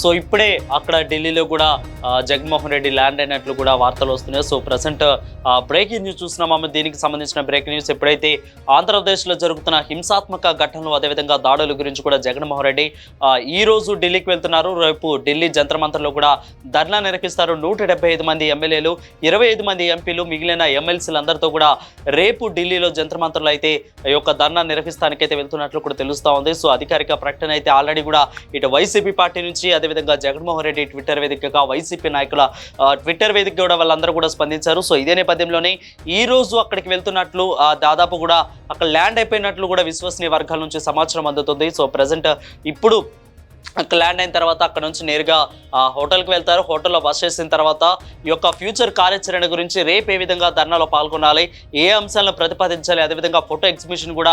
So ఇప్పుడే అక్కడ ఢిల్లీలో కూడా జగన్మోహన్ రెడ్డి ల్యాండ్ అయినట్లు కూడా వార్తలు వస్తున్నాయి. సో ప్రజెంట్ బ్రేకింగ్ న్యూస్ చూస్తున్నాము దీనికి సంబంధించిన బ్రేకింగ్ న్యూస్ ఎప్పుడైతే ఆంధ్రప్రదేశ్లో జరుగుతున్న హింసాత్మక ఘటనలు అదేవిధంగా దాడుల గురించి కూడా జగన్మోహన్ రెడ్డి ఈరోజు ఈ రోజు ఢిల్లీకి వెళ్తున్నారు. రేపు ఢిల్లీ జంతర్ కూడా ధర్నా నిర్వహిస్తారు. నూట ఐదు మంది ఎమ్మెల్యేలు ఇరవై ఐదు మంది ఎంపీలు మిగిలిన ఎమ్మెల్సీలందరితో కూడా రేపు ఢిల్లీలో జంత్రమంత్రులు అయితే ఈ యొక్క ధర్నా నిర్వహిస్తానికైతే వెళ్తున్నట్లు కూడా తెలుస్తూ ఉంది. సో అధికారిక ప్రకటన అయితే ఆల్రెడీ కూడా ఇటు వైసీపీ పార్టీ నుంచి అదేవిధంగా జగన్మోహన్ రెడ్డి ట్విట్టర్ వేదికగా వైసీపీ నాయకుల ఆ, ట్విట్టర్ వేదిక కూడా వాళ్ళందరూ కూడా స్పందించారు. సో ఇదే నేపథ్యంలోనే ఈ రోజు అక్కడికి వెళ్తున్నట్లు దాదాపు కూడా అక్కడ ల్యాండ్ అయిపోయినట్లు కూడా విశ్వసనీయ వర్గాల నుంచి సమాచారం అందుతుంది. సో ప్రజెంట్ ఇప్పుడు అక్కడ ల్యాండ్ అయిన తర్వాత అక్కడ నుంచి నేరుగా హోటల్కి వెళ్తారు. హోటల్లో బస్ చేసిన తర్వాత ఈ యొక్క ఫ్యూచర్ కార్యాచరణ గురించి రేపు ఏ విధంగా ధర్నాలో పాల్గొనాలి ఏ అంశాలను ప్రతిపాదించాలి అదేవిధంగా ఫోటో ఎగ్జిబిషన్ కూడా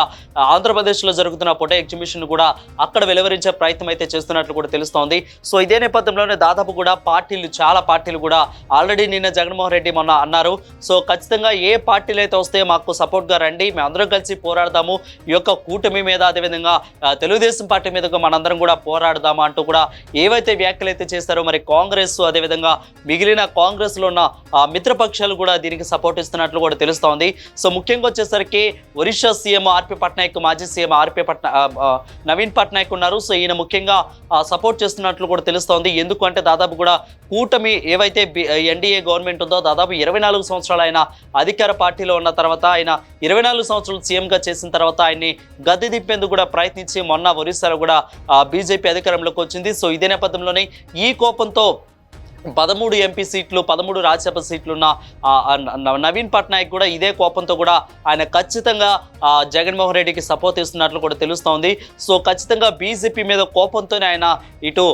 ఆంధ్రప్రదేశ్లో జరుగుతున్న ఫోటో ఎగ్జిబిషన్ కూడా అక్కడ వెలువరించే ప్రయత్నం అయితే చేస్తున్నట్లు కూడా తెలుస్తోంది. సో ఇదే నేపథ్యంలోనే దాదాపు కూడా పార్టీలు చాలా పార్టీలు కూడా ఆల్రెడీ నిన్న జగన్మోహన్ రెడ్డి మొన్న అన్నారు. సో ఖచ్చితంగా ఏ పార్టీలు అయితే వస్తే మాకు సపోర్ట్గా రండి మేము అందరం కలిసి పోరాడదాము ఈ యొక్క కూటమి మీద అదేవిధంగా తెలుగుదేశం పార్టీ మీద మనందరం కూడా మాట్లాడదామా అంటూ కూడా ఏవైతే వ్యాఖ్యలు అయితే చేస్తారో మరి కాంగ్రెస్ అదేవిధంగా మిగిలిన కాంగ్రెస్లో ఉన్న మిత్రపక్షాలు కూడా దీనికి సపోర్ట్ ఇస్తున్నట్లు కూడా తెలుస్తోంది సో ముఖ్యంగా వచ్చేసరికి ఒరిస్సా సీఎం ఆర్పి పట్నాయక్ మాజీ సీఎం ఆర్పి పట్నా నవీన్ పట్నాయక్ ఉన్నారు. సో ఈయన ముఖ్యంగా సపోర్ట్ చేస్తున్నట్లు కూడా తెలుస్తోంది ఎందుకంటే దాదాపు కూడా కూటమి ఏవైతే ఎన్డీఏ గవర్నమెంట్ ఉందో దాదాపు ఇరవై నాలుగు సంవత్సరాలు ఆయన అధికార పార్టీలో ఉన్న తర్వాత ఆయన ఇరవై నాలుగు సంవత్సరాలు సీఎంగా చేసిన తర్వాత ఆయన్ని గద్దె దింపేందుకు కూడా ప్రయత్నించి మొన్న ఒరిస్సాలో కూడా బీజేపీ అధికారంలోకి వచ్చింది. సో ఇదే నేపథ్యంలోనే ఈ కోపంతో పదమూడు ఎంపీ సీట్లు పదమూడు రాజ్యసభ సీట్లున్న ఉన్న న- నవీన్ పట్నాయక్ కూడా ఇదే కోపంతో కూడా ఆయన ఖచ్చితంగా జగన్మోహన్ రెడ్డికి సపోర్ట్ ఇస్తున్నట్లు కూడా తెలుస్తోంది. సో ఖచ్చితంగా బీజేపీ మీద కోపంతోనే ఆయన ఇటు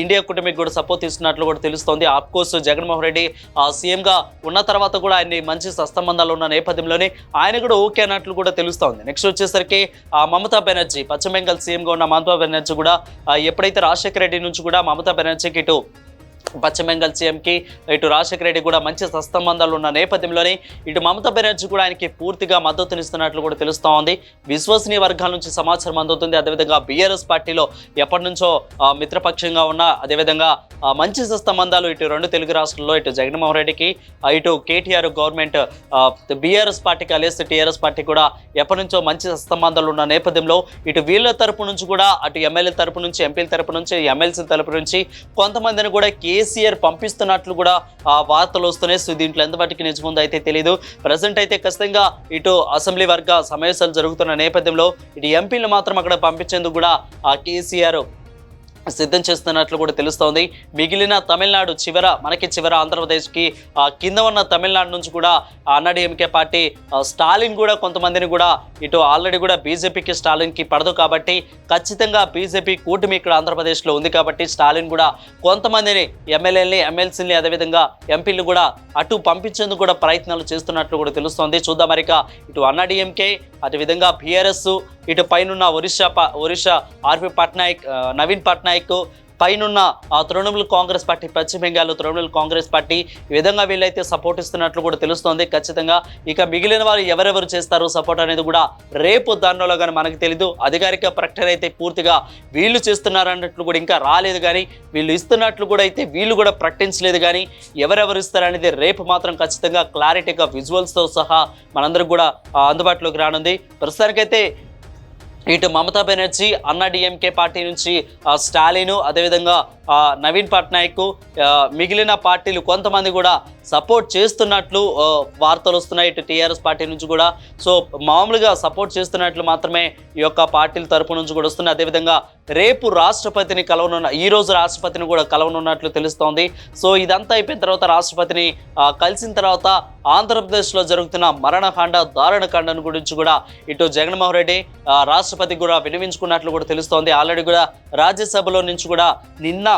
ఇండియా కూటమికి కూడా సపోర్ట్ ఇస్తున్నట్లు కూడా తెలుస్తోంది. ఆఫ్కోర్స్ జగన్మోహన్ రెడ్డి ఆ, సీఎంగా ఉన్న తర్వాత కూడా ఆయన్ని మంచి సస్తంబంధాలు ఉన్న నేపథ్యంలోనే ఆయన కూడా ఓకే అన్నట్లు కూడా తెలుస్తోంది. నెక్స్ట్ వచ్చేసరికి ఆ, మమతా బెనర్జీ పశ్చిమ బెంగాల్ సీఎంగా ఉన్న మమతా బెనర్జీ కూడా ఎప్పుడైతే రాజశేఖర రెడ్డి నుంచి కూడా మమతా బెనర్జీకి ఇటు పశ్చిమ బెంగాల్ సీఎంకి ఇటు రాజశేఖర రెడ్డి కూడా మంచి సస్తంబంధాలు ఉన్న నేపథ్యంలోనే ఇటు మమతా బెనర్జీ కూడా ఆయనకి పూర్తిగా మద్దతునిస్తున్నట్లు కూడా తెలుస్తూ ఉంది. విశ్వసనీయ వర్గాల నుంచి సమాచారం అందుతుంది. అదేవిధంగా బీఆర్ఎస్ పార్టీలో ఎప్పటి నుంచో మిత్రపక్షంగా ఉన్న అదేవిధంగా మంచి సస్తంబంధాలు ఇటు రెండు తెలుగు రాష్ట్రాల్లో ఇటు జగన్మోహన్ రెడ్డికి ఇటు కేటీఆర్ గవర్నమెంట్ బీఆర్ఎస్ పార్టీకి అలియస్ టీఆర్ఎస్ పార్టీ కూడా ఎప్పటి నుంచో మంచి సస్తంబంధాలు ఉన్న నేపథ్యంలో ఇటు వీళ్ళ తరపు నుంచి కూడా అటు ఎమ్మెల్యే తరపు నుంచి ఎంపీల తరపు నుంచి ఎమ్మెల్సీ తరపు నుంచి కొంతమందిని కూడా కేసీఆర్ పంపిస్తున్నట్లు కూడా ఆ వార్తలు వస్తున్నాయి. సో దీంట్లో ఎంతవరకు నిజముందో అయితే తెలియదు ప్రజెంట్ అయితే ఖచ్చితంగా ఇటు అసెంబ్లీ వర్గ సమావేశాలు జరుగుతున్న నేపథ్యంలో ఇటు ఎంపీలు మాత్రం అక్కడ పంపించేందుకు కూడా ఆ కేసీఆర్ సిద్ధం చేస్తున్నట్లు కూడా తెలుస్తోంది. మిగిలిన తమిళనాడు చివర మనకి చివర ఆంధ్రప్రదేశ్కి కింద ఉన్న తమిళనాడు నుంచి కూడా అన్నాడీఎంకే పార్టీ స్టాలిన్ కూడా కొంతమందిని కూడా ఇటు ఆల్రెడీ కూడా బీజేపీకి స్టాలిన్కి పడదు కాబట్టి ఖచ్చితంగా బీజేపీ కూటమి ఇక్కడ ఆంధ్రప్రదేశ్లో ఉంది కాబట్టి స్టాలిన్ కూడా కొంతమందిని ఎమ్మెల్యేలని ఎమ్మెల్సీని అదేవిధంగా ఎంపీలు కూడా అటు పంపించేందుకు కూడా ప్రయత్నాలు చేస్తున్నట్లు కూడా తెలుస్తోంది. చూద్దాం మరిక ఇటు అన్నాడీఎంకే అదేవిధంగా బీఆర్ఎస్ ఇటు పైనున్న ఒరిస్సా ఒరిస్సా ఆర్పి పట్నాయక్ నవీన్ పట్నాయక్ పైనున్న ఆ తృణమూల్ కాంగ్రెస్ పార్టీ పశ్చిమ బెంగాల్ తృణమూల్ కాంగ్రెస్ పార్టీ ఈ విధంగా వీళ్ళైతే సపోర్ట్ ఇస్తున్నట్లు కూడా తెలుస్తోంది. ఖచ్చితంగా ఇక మిగిలిన వారు ఎవరెవరు చేస్తారు సపోర్ట్ అనేది కూడా రేపు దానిలో కానీ మనకు తెలీదు. అధికారిక ప్రకటన అయితే పూర్తిగా వీళ్ళు చేస్తున్నారు అన్నట్లు కూడా ఇంకా రాలేదు కానీ వీళ్ళు ఇస్తున్నట్లు కూడా అయితే వీళ్ళు కూడా ప్రకటించలేదు కానీ ఎవరెవరు ఇస్తారనేది రేపు మాత్రం ఖచ్చితంగా క్లారిటీగా విజువల్స్తో సహా మనందరికి కూడా అందుబాటులోకి రానుంది. ప్రస్తుతానికైతే ఇటు మమతా బెనర్జీ అన్నా డిఎంకే పార్టీ నుంచి స్టాలిను స్టాలిన్ అదేవిధంగా నవీన్ పట్నాయక్ మిగిలిన పార్టీలు కొంతమంది కూడా సపోర్ట్ చేస్తున్నట్లు వార్తలు వస్తున్నాయి. ఇటు టీఆర్ఎస్ పార్టీ నుంచి కూడా. సో మామూలుగా సపోర్ట్ చేస్తున్నట్లు మాత్రమే ఈ యొక్క పార్టీల తరపు నుంచి కూడా వస్తున్నాయి. అదేవిధంగా రేపు రాష్ట్రపతిని కలవనున్న ఈ రోజు రాష్ట్రపతిని కూడా కలవనున్నట్లు తెలుస్తోంది. సో ఇదంతా అయిపోయిన తర్వాత రాష్ట్రపతిని కలిసిన తర్వాత ఆంధ్రప్రదేశ్లో జరుగుతున్న మరణకాండ దారుణకాండను గురించి కూడా ఇటు జగన్మోహన్ రెడ్డి రాష్ట్రపతి రాష్ట్రపతికి కూడా వినిపించుకున్నట్లు కూడా తెలుస్తోంది. ఆల్రెడీ కూడా రాజ్యసభలో నుంచి కూడా నిన్న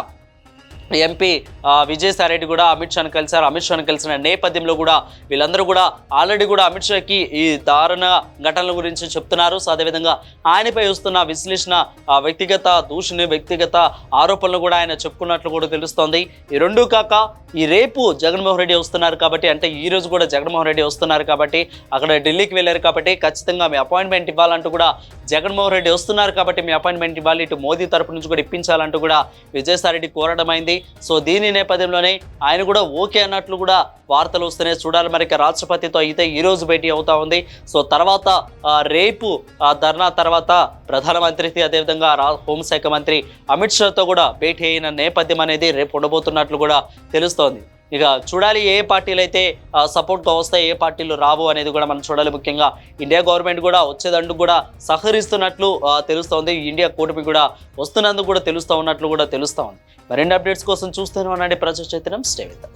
ఎంపీ ఆ, విజయసాయి రెడ్డి కూడా అమిత్ షాను కలిశారు. అమిత్ షాను కలిసిన నేపథ్యంలో కూడా వీళ్ళందరూ కూడా ఆల్రెడీ కూడా అమిత్ షాకి ఈ దారుణ ఘటనల గురించి చెప్తున్నారు. సో అదేవిధంగా ఆయనపై వస్తున్న విశ్లేషణ వ్యక్తిగత దూషణ వ్యక్తిగత ఆరోపణలు కూడా ఆయన చెప్పుకున్నట్లు కూడా తెలుస్తోంది. ఈ రెండు కాక ఈ రేపు జగన్మోహన్ రెడ్డి వస్తున్నారు కాబట్టి అంటే ఈ రోజు కూడా జగన్మోహన్ రెడ్డి వస్తున్నారు కాబట్టి అక్కడ ఢిల్లీకి వెళ్ళారు కాబట్టి ఖచ్చితంగా మీ అపాయింట్మెంట్ ఇవ్వాలంటూ కూడా జగన్మోహన్ రెడ్డి వస్తున్నారు కాబట్టి మీ అపాయింట్మెంట్ ఇవ్వాలి. ఇటు మోదీ తరపు నుంచి కూడా ఇప్పించాలంటూ కూడా విజయసాయి రెడ్డి కోరడం అయింది సో దీని నేపథ్యంలోనే ఆయన కూడా ఓకే అన్నట్లు కూడా వార్తలు వస్తున్నాయి. చూడాలి మరి రాష్ట్రపతితో అయితే ఈ రోజు భేటీ అవుతా ఉంది. సో తర్వాత రేపు ఆ ధర్నా తర్వాత ప్రధానమంత్రికి అదేవిధంగా రా హోంశాఖ మంత్రి అమిత్ షాతో కూడా భేటీ అయిన నేపథ్యం అనేది రేపు ఉండబోతున్నట్లు కూడా తెలుస్తోంది. ఇక చూడాలి ఏ పార్టీలు అయితే సపోర్ట్గా వస్తాయి ఏ పార్టీలు రావు అనేది కూడా మనం చూడాలి ముఖ్యంగా. ఇండియా గవర్నమెంట్ కూడా వచ్చేదందుకు కూడా సహకరిస్తున్నట్లు తెలుస్తోంది. ఇండియా కూటమి కూడా వస్తున్నందుకు కూడా తెలుస్తూ ఉన్నట్లు కూడా తెలుస్తూ ఉంది మరిన్ని అప్డేట్స్ కోసం చూస్తూనే ఉండండి ప్రజా చైతన్యం. Stay with.